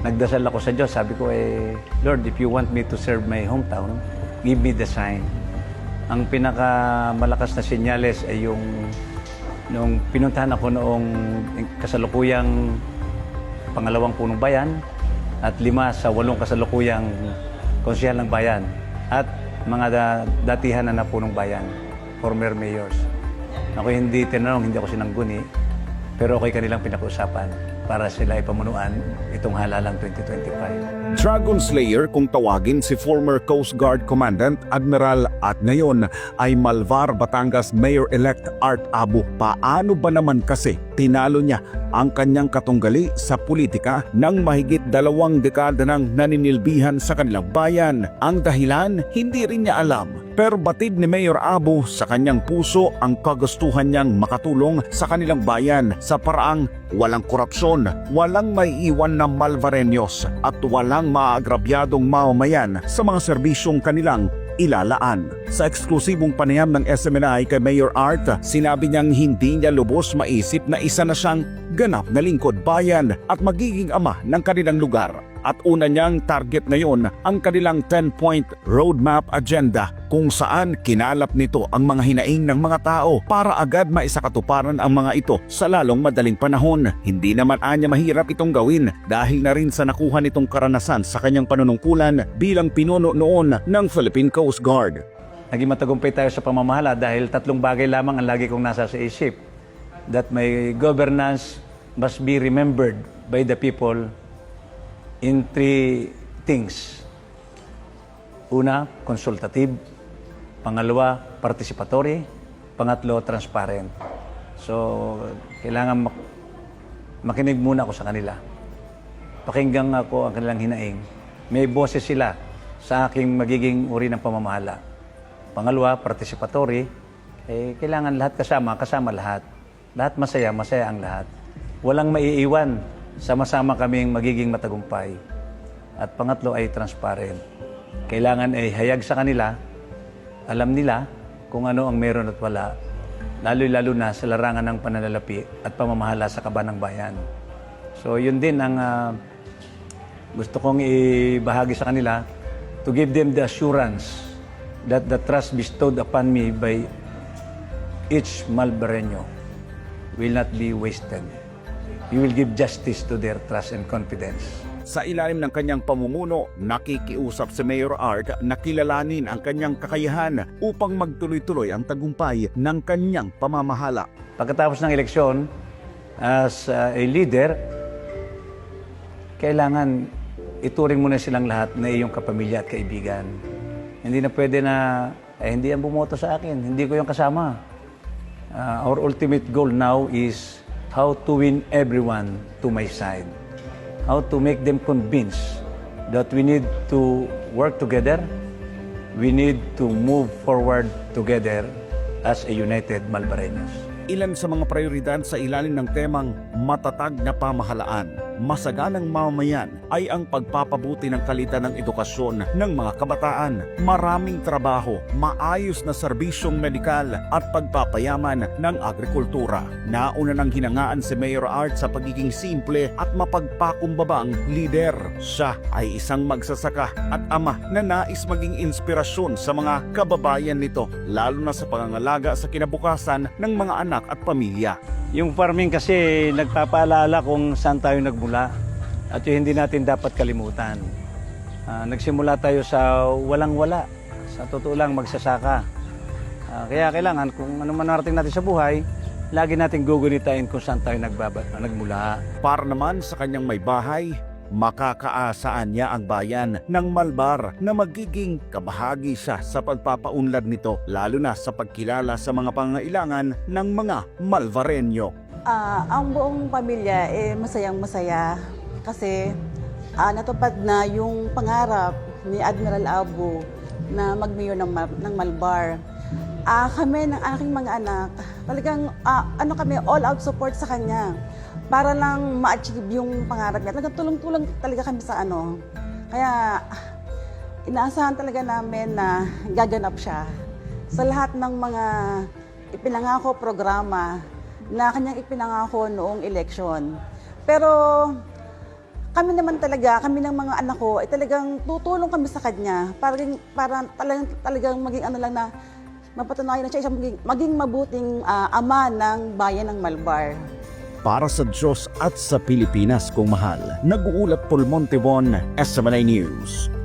nagdasal ako sa Diyos. Sabi ko, eh, Lord, if you want me to serve my hometown, give me the sign. Ang pinakamalakas na senyales ay yung nung pinuntahan ako noong kasalukuyang pangalawang punong bayan at lima sa walong kasalukuyang konsyal ng bayan at mga da- datihan na punong bayan, former mayors. Ako hindi tinanong, hindi ako sinangguni, pero ako'y kanilang pinag-usapan para sila ipamunuan itong halalang 2025. Dragon Slayer kung tawagin si former Coast Guard Commandant Admiral at ngayon ay Malvar Batangas Mayor-elect Art Abu. Paano ba naman kasi tinalo niya ang kanyang katunggali sa politika ng mahigit dalawang dekada ng naninilbihan sa kanilang bayan? Ang dahilan, hindi rin niya alam. Pero batid ni Mayor Abu sa kanyang puso ang kagustuhan niyang makatulong sa kanilang bayan sa paraang walang korupsyon, walang may iwan na malvarenyos at walang maagrabyadong mamamayan sa mga serbisyong kanilang ilalaan. Sa eksklusibong panayam ng SMNI kay Mayor Art, sinabi niyang hindi niya lubos maisip na isa na siyang ganap na lingkod bayan at magiging ama ng kanilang lugar. At una niyang target ngayon ang kanilang 10-point roadmap agenda kung saan kinalap nito ang mga hinaing ng mga tao para agad maisakatuparan ang mga ito sa lalong madaling panahon. Hindi naman anya mahirap itong gawin dahil na rin sa nakuha nitong karanasan sa kanyang panunungkulan bilang pinuno noon ng Philippine Coast Guard. Naging matagumpay tayo sa pamamahala dahil tatlong bagay lamang ang lagi kong nasa sa isip. That my governance must be remembered by the people in three things. Una, consultative. Pangalawa, participatory. Pangatlo, transparent. So, kailangan mak- makinig muna ako sa kanila. Pakinggan ako ang kanilang hinaing. May boses sila sa aking magiging uri ng pamamahala. Pangalawa, participatory. Eh, kailangan lahat kasama, kasama lahat. Lahat masaya, masaya ang lahat. Walang maiiwan. Sama-sama kaming magiging matagumpay. At pangatlo ay transparent. Kailangan ay hayag sa kanila, alam nila kung ano ang meron at wala, lalo-lalo na sa larangan ng pananalapi at pamamahala sa kaban ng bayan. So yun din ang ah, gusto kong ibahagi sa kanila to give them the assurance that the trust bestowed upon me by each Malbareño will not be wasted. You will give justice to their trust and confidence. Sa ilalim ng kanyang pamumuno, nakikiusap si Mayor Art na kilalanin ang kanyang kakayahan upang magtuloy-tuloy ang tagumpay ng kanyang pamamahala. Pagkatapos ng eleksyon, as uh, a leader, kailangan ituring mo na silang lahat na iyong kapamilya at kaibigan. Hindi na pwede na, eh, hindi yan bumoto sa akin, hindi ko yung kasama. Uh, our ultimate goal now is how to win everyone to my side. How to make them convinced that we need to work together, we need to move forward together as a united Malbareños. Ilan sa mga prioridad sa ilalim ng temang matatag na pamahalaan, masaganang mamamayan ay ang pagpapabuti ng kalidad ng edukasyon ng mga kabataan, maraming trabaho, maayos na serbisyong medikal at pagpapayaman ng agrikultura. Nauna ng hinangaan si Mayor Art sa pagiging simple at mapagpakumbabang lider. Siya ay isang magsasaka at ama na nais maging inspirasyon sa mga kababayan nito, lalo na sa pangangalaga sa kinabukasan ng mga anak at pamilya. Yung farming kasi nagpapaalala kung saan tayo nagmula at yung hindi natin dapat kalimutan. Ah, nagsimula tayo sa walang-wala. Sa totoo lang, magsasaka. Ah, kaya kailangan kung ano man narating natin sa buhay, lagi natin gugunitain kung saan tayo nagbaba, nagmula. Para naman sa kanyang may bahay, makakaasaan niya ang bayan ng Malbar na magiging kabahagi siya sa pagpapaunlad nito lalo na sa pagkilala sa mga pangailangan ng mga Malvareño. Ah, ang buong pamilya eh masayang masaya kasi ah, natupad na yung pangarap ni Admiral Abu na magmayor ng, ng Malbar. Ah, kami ng aking mga anak, talagang ah, ano kami all out support sa kanya para lang ma-achieve yung pangarap niya. Talagang tulong-tulong talaga kami sa ano. Kaya inaasahan talaga namin na gaganap siya sa lahat ng mga ipinangako programa na kanyang ipinangako noong election. Pero kami naman talaga, kami ng mga anak ko, ay talagang tutulong kami sa kanya para, para talagang, talagang maging ano lang na mapatunayan na siya isang maging, maging mabuting uh, ama ng bayan ng Malbar para sa Diyos at sa Pilipinas kung mahal. Nag-uulat Pulmon Tibon, SMNA News.